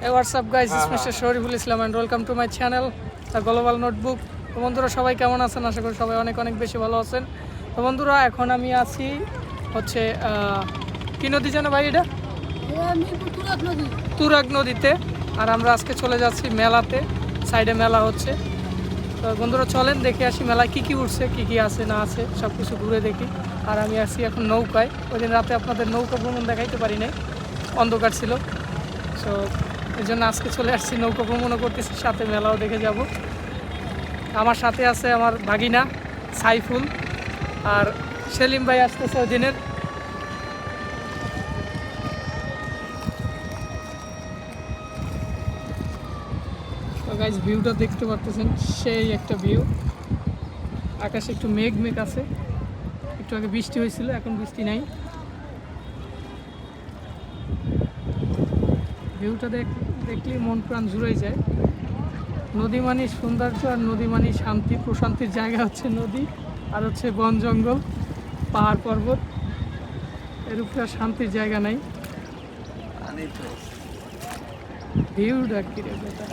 Guys? It's Mr. Shariful Islam and welcome to my channel, The Global Notebook. তো বন্ধুরা সবাই কেমন আছেন? আশা করি সবাই অনেক অনেক বেশি ভালো আছেন। তো বন্ধুরা এখন আমি আছি হচ্ছে কি নদী জানো ভাই এটা? তুরাগ নদীতে। আর আমরা আজকে চলে যাচ্ছি মেলাতে। সাইডে মেলা হচ্ছে। তো বন্ধুরা চলেন দেখে আসি মেলায় কী কী উঠছে কী কী আছে না আছে সব কিছু ঘুরে দেখি। আর আমি আসি এখন নৌকায়। ওই দিন রাতে আপনাদের নৌকা ভ্রমণ দেখাইতে পারি নাই। অন্ধকার ছিল। সো এই জন্য আজকে চলে আসছি, নৌকা ভ্রমণও করতেছি, সাথে মেলাও দেখে যাব। আমার সাথে আছে আমার ভাগিনা সাইফুল আর সেলিম ভাই আসতেছে ওই দিনের ভিউটা দেখতে পারতেছেন, সেই একটা ভিউ আকাশে একটু মেঘ মেঘ আছে। একটু আগে বৃষ্টি হয়েছিল, এখন বৃষ্টি নাই। ভিউটা দেখ দেখলে মন প্রাণ জুড়ে যায়। নদী মানে সৌন্দর্য আর নদী মানে শান্তি, প্রশান্তির জায়গা হচ্ছে নদী আর হচ্ছে বন জঙ্গল, পাহাড় পর্বত। এর উপরে শান্তির জায়গা নাই। ভিউটা কি রে বেটা?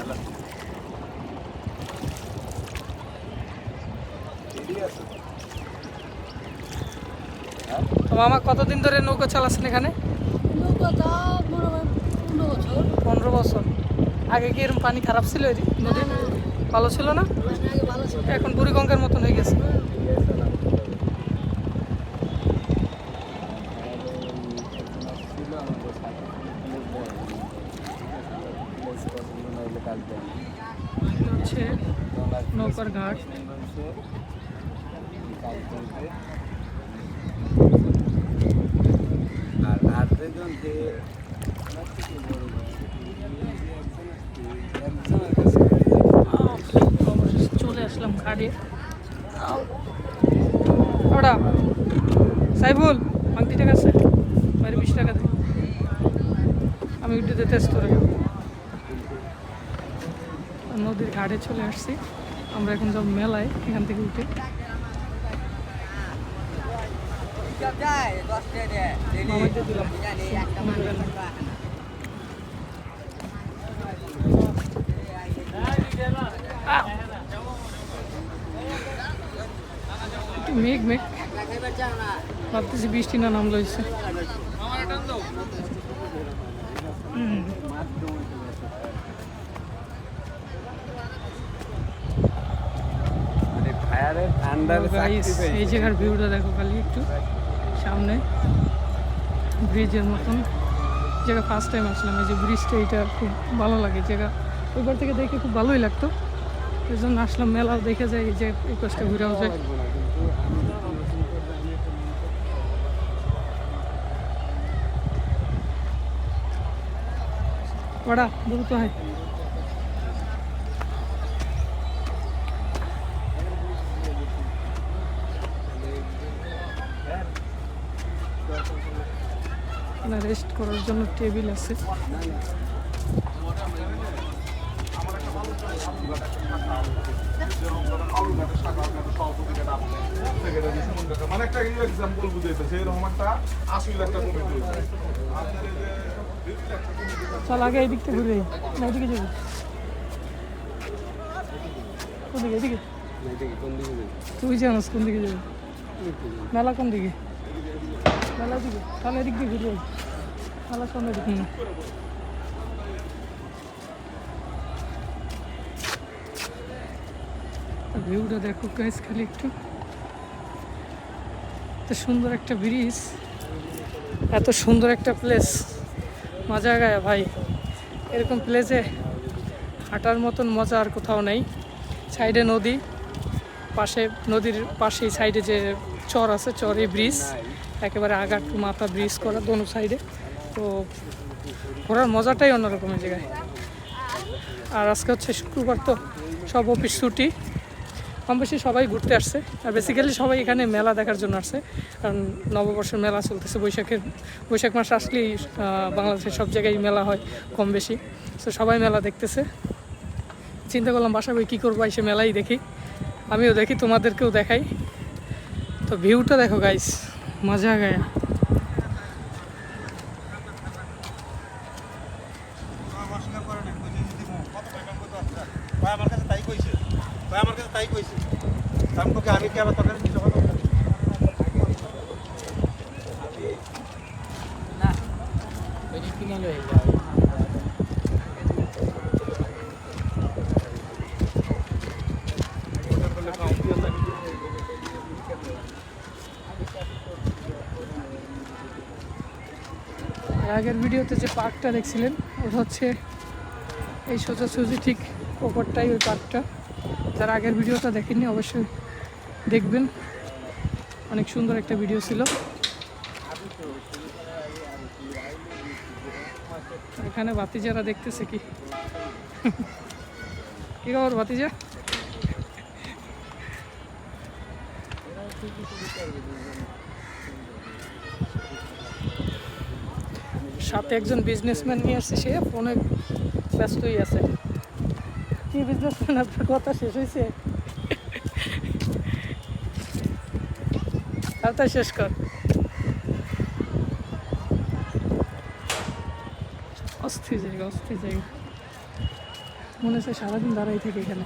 তো মামা, কতদিন ধরে নৌকা চালাচ্ছেন এখানে? পনেরো বছর। আগে কি এরকম পানি খারাপ ছিল এই নদী ভালো ছিল না? এখন বুড়িগঙ্গার মতন হয়ে গেছে। এটা হচ্ছে নৌকার ঘাট। আর আটজন যে অবশেষে চলে আসলাম ঘাটে ওটা সাইফুল মাংতি টাকা আছে? বাইরে বিশ টাকা দে। আমি উঠে দিতে তোরে নদীর ঘাটে চলে আসছি। আমরা এখন যাব মেলায় এখান থেকে উঠে। দিলাম। মেঘ মেঘ। ভাবতেছি বৃষ্টি না নাম লইছে হুম। ফায়ারের আন্ডার তো guys, এই জায়গার ভিউটা দেখো খালি একটু সামনে। ব্রিজের মতন। জায়গা ফার্স্ট টাইম আসলাম। এই যে ব্রিজটা এটা খুব ভালো লাগে। জায়গা ওইবার থেকে দেখে খুব ভালোই লাগতো। এই আসলাম মেলাও দেখে যায় যে এই পাশটা ঘুরেও যায় বড়া দ্রুত হয় এখানে রেস্ট করার জন্য টেবিল আছে। এক্সাম্পল বুঝাইতেছে এরকম একটা চল আগে এই দিকটা ঘুরে। না, এদিকে যাবি। কোন দিকে? এদিকে। তুই জানাস কোন দিকে যাবি? মেলা কোন দিকে? মেলা দিকে। তাহলে এদিক দিয়ে ঘুরে। মেলা সামনে দিকে? ভিউটা দেখো গাইস খালি একটু। এত সুন্দর একটা ব্রিজ। এত সুন্দর একটা প্লেস মজা গায়া ভাই। এরকম প্লেসে হাঁটার মতন মজা আর কোথাও নেই। সাইডে নদী, পাশে, নদীর পাশেই সাইডে যে চর আছে, চরে ব্রিজ একেবারে আগা টু মাথা ব্রিজ করা দোনো সাইডে তো ঘোরার মজাটাই অন্যরকম জায়গায়। আর আজকে হচ্ছে শুক্রবার তো, সব অফিস ছুটি। কম বেশি সবাই ঘুরতে আসছে। আর বেসিক্যালি সবাই এখানে মেলা দেখার জন্য আসছে। কারণ নববর্ষের মেলা চলতেছে, বৈশাখের, বৈশাখ মাস আসলেই বাংলাদেশের সব জায়গায় মেলা হয় কম বেশি। তো সবাই মেলা দেখতেছে। চিন্তা করলাম, বাসা বই কী করব? এসে মেলাই দেখি। আমিও দেখি, তোমাদেরকেও দেখাই। তো ভিউটা দেখো গাইস মজা গায়া মশলা করার তাই কইছি। আমি তোকে আমি কি আবার তোকে কিছু কথা বলব? আর আগের ভিডিওতে যে পার্কটা দেখছিলেন ওটা হচ্ছে এই সোজাসুজি ঠিক ওপরটাই ওই পার্কটা। যারা আগের ভিডিওটা দেখেননি, অবশ্যই দেখবেন। অনেক সুন্দর একটা ভিডিও ছিল। এখানে ভাতিজারা দেখতেছে কি? কি খবর ভাতিজা? সাথে একজন বিজনেসম্যান নিয়ে আসছে, সে ফোনে ব্যস্তই আছে। কি শেষ কর। অস্থির জায়গা অস্থির জায়গা। মনে হচ্ছে সারাদিন দাঁড়াই থাকে এখানে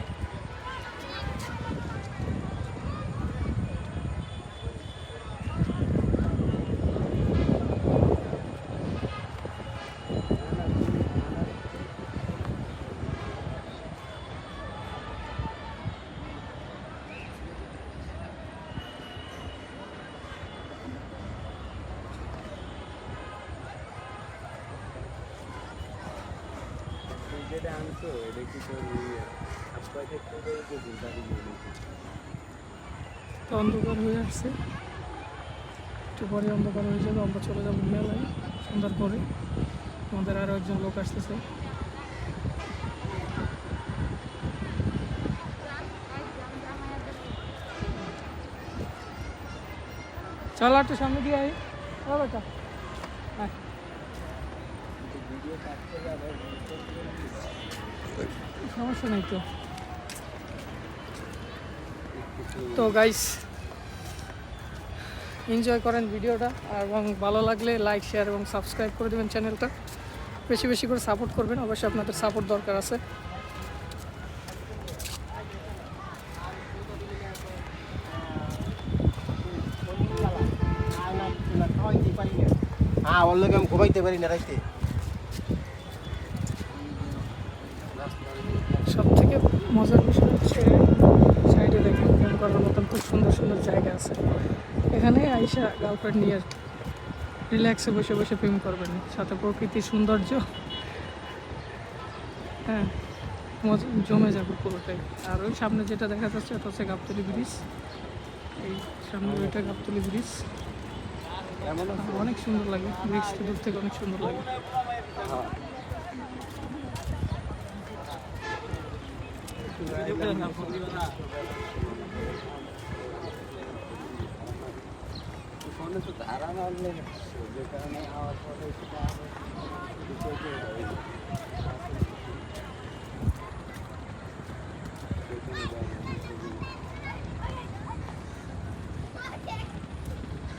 যেটা আনছো এটা কি তোর আব্বা থেকে যে দাঁড়িয়ে গেছে তো অন্ধকার হয়ে আসছে। একটু পরে অন্ধকার হয়ে যাবে আমরা চলে যাব মেলায় সন্ধ্যার পরে। আমাদের আরও একজন লোক আসতেছে। চল একটু সামনে দিয়ে আই ও বেটা। আয়। সমস্যা নেই তো। তো গাইস এনজয় করেন ভিডিওটা আর এবং ভালো লাগলে লাইক শেয়ার এবং সাবস্ক্রাইব করে দেবেন চ্যানেলটা বেশি বেশি করে সাপোর্ট করবেন অবশ্যই আপনাদের সাপোর্ট দরকার আছে। হ্যাঁ ওর লোক আমি ঘুমাইতে পারি না রাইতে। সব থেকে মজার বিষয় হচ্ছে সাইডে দেখেন প্রেম করার মতন খুব সুন্দর সুন্দর জায়গা আছে। এখানে আইসা গার্লফ্রেন্ড নিয়ে রিল্যাক্সে বসে বসে প্রেম করবেন। সাথে প্রকৃতির সৌন্দর্য। হ্যাঁ জমে যাবে পুরোটাই। আর ওই সামনে যেটা দেখা যাচ্ছে এটা হচ্ছে গাবতলি ব্রিজ। এই সামনে ওইটা গাবতলি ব্রিজ। অনেক সুন্দর লাগে। ব্রিজটা দূর থেকে অনেক সুন্দর লাগে। ফোনে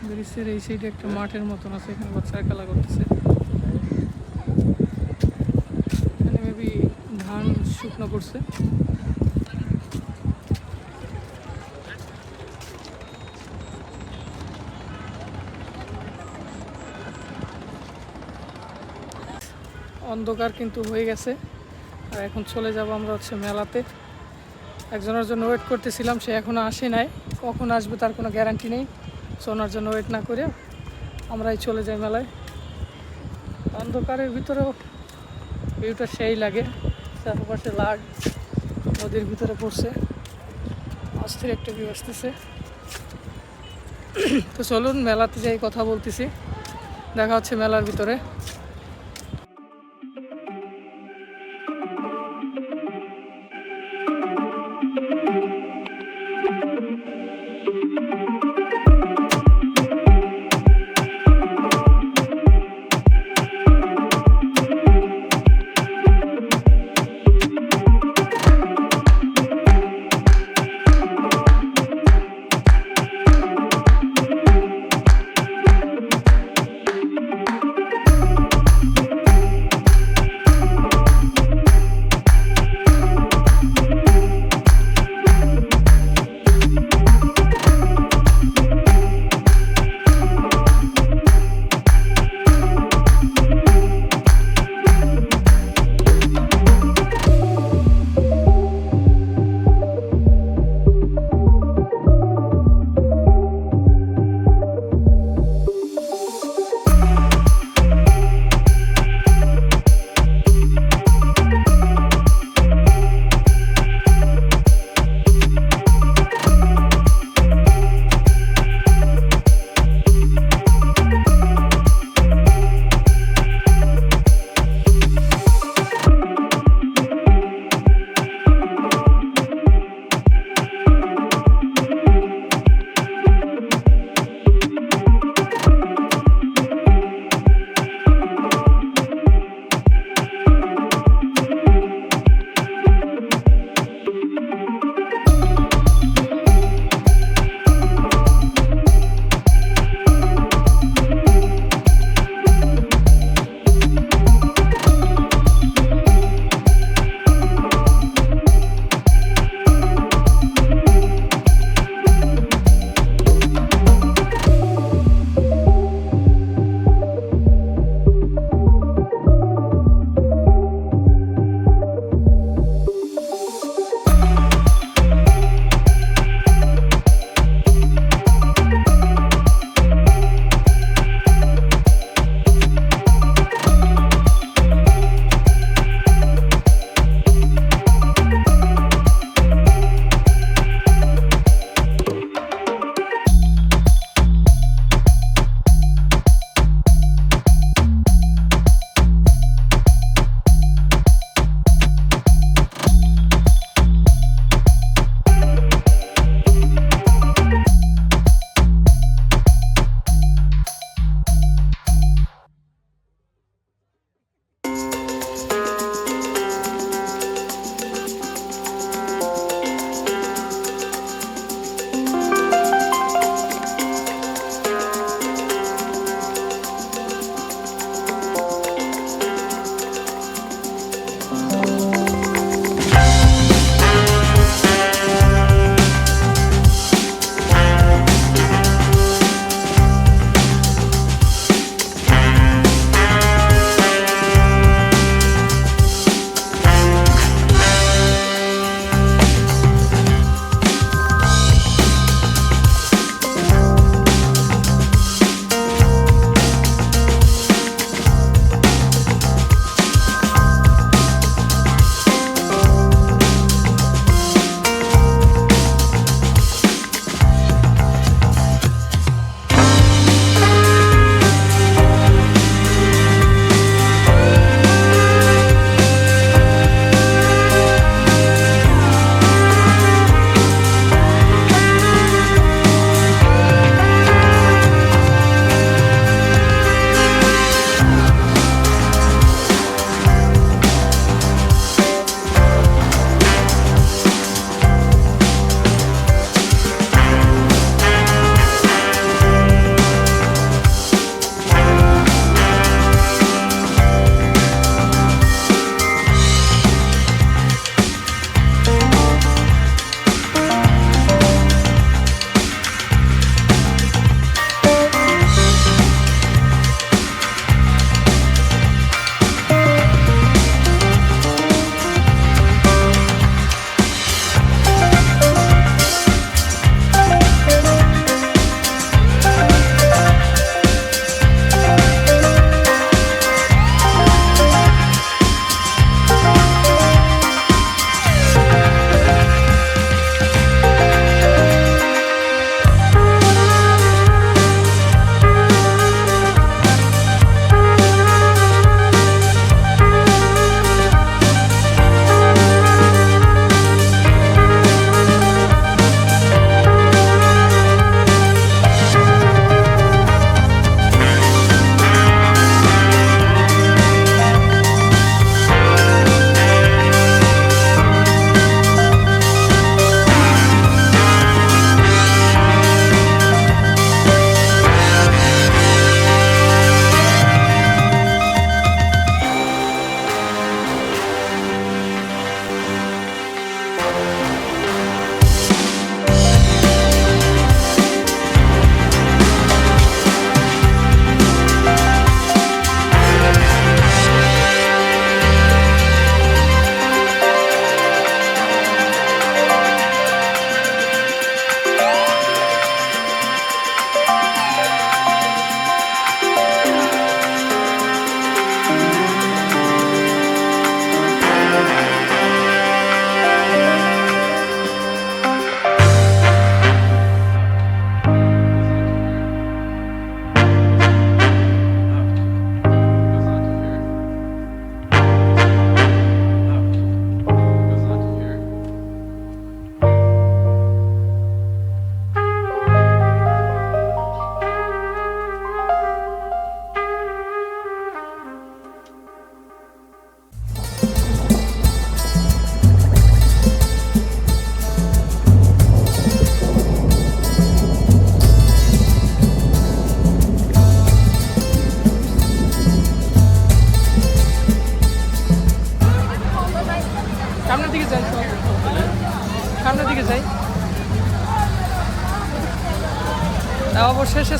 ব্রিজের এই সাইডে একটা মাঠের মতন আছে, এখানে বাচ্চারা খেলা করতেছে। এখানে মেবি ধান শুকনো করছে অন্ধকার কিন্তু হয়ে গেছে। আর এখন চলে যাব আমরা হচ্ছে মেলাতে। একজনের জন্য ওয়েট করতেছিলাম, সে এখনও আসে নাই। কখন আসবে তার কোনো গ্যারান্টি নেই। সো ওনার জন্য ওয়েট না করে আমরাই চলে যাই মেলায়। অন্ধকারের ভিতরেও ভিউটা সেই লাগে। চারপাশে লাগ, নদীর ভিতরে পড়ছে। অস্থির একটা ভিউ আসতেছে। তো চলুন মেলাতে যাই, কথা বলতেছি। দেখা হচ্ছে মেলার ভিতরে।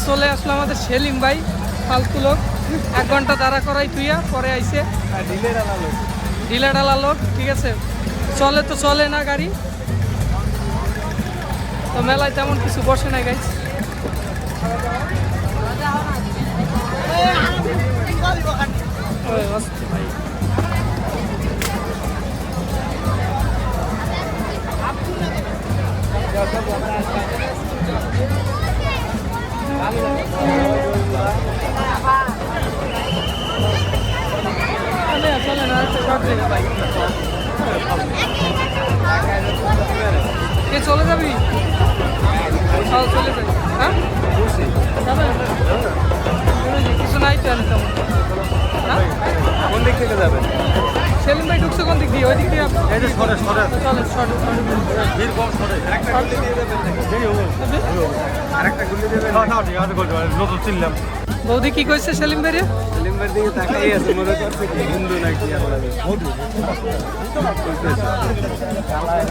চলে আসলো আমাদের সেলিম ভাই ফালতু লোক এক ঘণ্টা দাঁড়া করাই তুইয়া, পরে আইসে ঢিলে ডালা লোক, ঠিক আছে? চলে তো চলে না গাড়ি। তো মেলায় তেমন কিছু বসে নাই গাইছ ভাই। বৌদি কি কইছে সেলিম ভাই সেলিম ভাই তাকাই আছে মনে করছে কি হিন্দু নাকি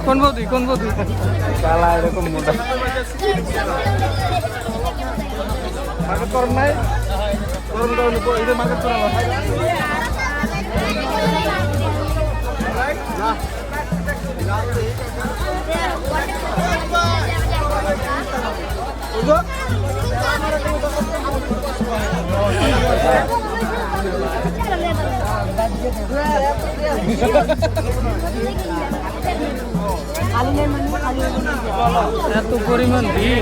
কোন বৌদি কোন বৌদি? কালা এরকম মোটা মার্কেট করম নাই করম করম এটা মার্কেট করা না এত পরিমাণ ভিড়।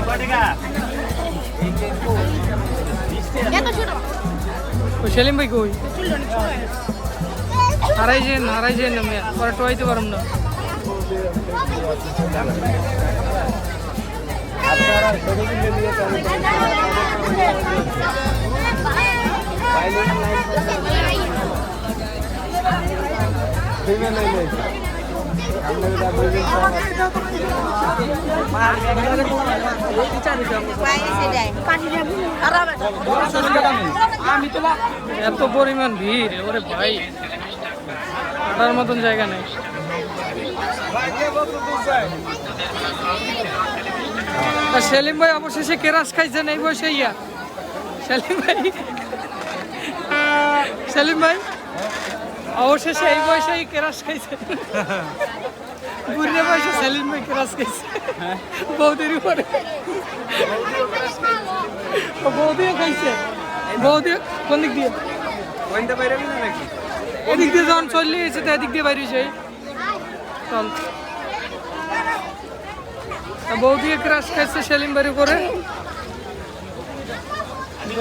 সেলিম ভাই কই? হারাই যেন হারাই যেন আমি পরে টোয়াইতে পারম না। আপনাদের যা এত পরিমাণ ভিড় ওরে ভাই। মতন জায়গা নেই। তা সেলিম ভাই অবশেষে কেরাস খাইছেন এই বসে ইয়া। সেলিম ভাই। সেলিম ভাই অবশেষে এই বয়সেই কেরাস খাইছেন। বুড়িয়া বয়সে সেলিম ভাই কেরাস খাইছে। বৌদির উপরে। বৌদিও খাইছে। বৌদি কোন দিক দিয়ে? এদিক দিয়ে যখন চললে গেছে তো এদিক দিয়ে বাইরে যাই চল তা বৌদি ক্রাশ খাইছে সেলিম বাড়ি করে।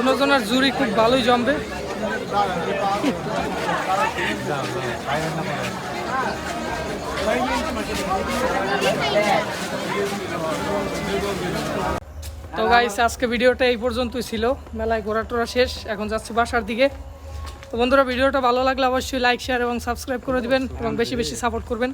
দুজনের জুড়ি খুব ভালোই জমবে। তো গাইস আজকে ভিডিওটা এই পর্যন্তই ছিল। মেলায় ঘোরা টোরা শেষ। এখন যাচ্ছি বাসার দিকে। তো বন্ধুরা, ভিডিওটা ভালো লাগলে অবশ্যই লাইক শেয়ার এবং সাবস্ক্রাইব করে দিবেন এবং বেশি বেশি সাপোর্ট করবেন।